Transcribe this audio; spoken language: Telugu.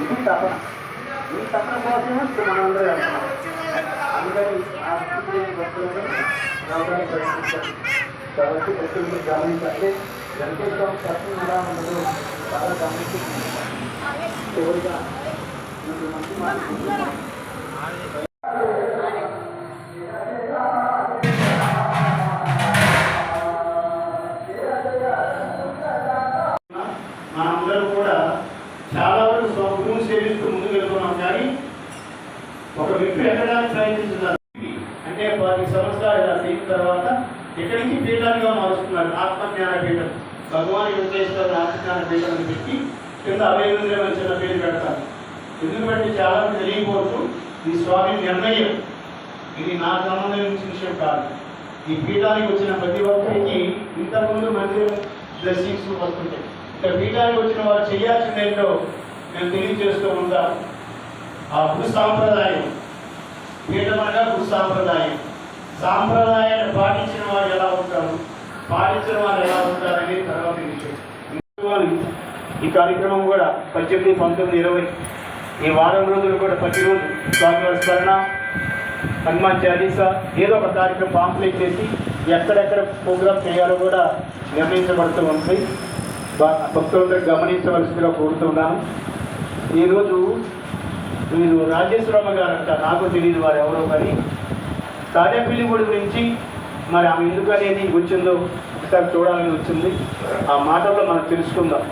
ఇది తపన ఈ తపన కోసమే ఇప్పుడు మనందరూ వెళ్తున్నాం అందరూ ఆ భక్తులను రావడానికి ప్రయత్నించారు. కాబట్టి ప్రతి గమనించండి వెంకటేశ్వరం కష్టం ఎలా ఉండదు బాగా గమనించి చివరిగా కూడా చాలా వరకు స్వగురువుని సేవిస్తూ ముందుకు ఒక ఎక్కడానికి ప్రయత్నిస్తున్నారు? అంటే పది సంవత్సరాలు ఇలా అయిన తర్వాత ఎక్కడికి పీఠాలుగా మారుస్తున్నారు? ఆత్మజ్ఞాన పీఠం. భగవాన్ వెంకటేశ్వర ఆత్మజ్ఞాన పీఠం పెట్టి కింద అభయరుద్రం అని చిన్న పేరు పెడతారు. ఎందుకంటే చాలా మంది తెలియకపోవచ్చు ఈ స్వామి నిర్ణయం. ఇది నా సంబంధించిన విషయం కాదు. ఈ పీఠానికి వచ్చిన ప్రతి ఒక్కరికి ఇంతకుముందు మందిరం బ్లెస్సింగ్స్ వస్తుంటాయి. ఇక్కడ పీఠానికి వచ్చిన వారు చేయాల్సిందేంటో నేను తెలియజేస్తూ ఉంటాను. ఆ భూ సాంప్రదాయం. పీఠం సాంప్రదాయం సాంప్రదాయాన్ని పాటించిన వారు ఎలా ఉంటారు? పాటించిన వారు ఎలా ఉంటారని తర్వాత విషయం. ఈ కార్యక్రమం కూడా పద్దెనిమిది పంతొమ్మిది ఇరవై ఈ వారం రోజులు కూడా ప్రతిరోజు స్వామివారి స్మరణ హనుమాన్ చాలీసా ఏదో ఒక కార్యక్రమం పాంప్లెట్ చేసి ఎక్కడెక్కడ ప్రోగ్రామ్ చేయాలో కూడా నిర్ణయించబడుతూ ఉంటాయి భక్తులందరూ గమనించవలసిందిగా కోరుతున్నాను. ఈరోజు మీరు రాజేశ్వరమ్మ గారు అంట నాకు తెలియదు వారు ఎవరో కానీ తాడేపల్లి గుడి గురించి మరి ఆమె ఎందుకు అనేది వచ్చిందో ఒకసారి చూడాలని వచ్చింది. ఆ మాటల్లో మనం తెలుసుకుందాం.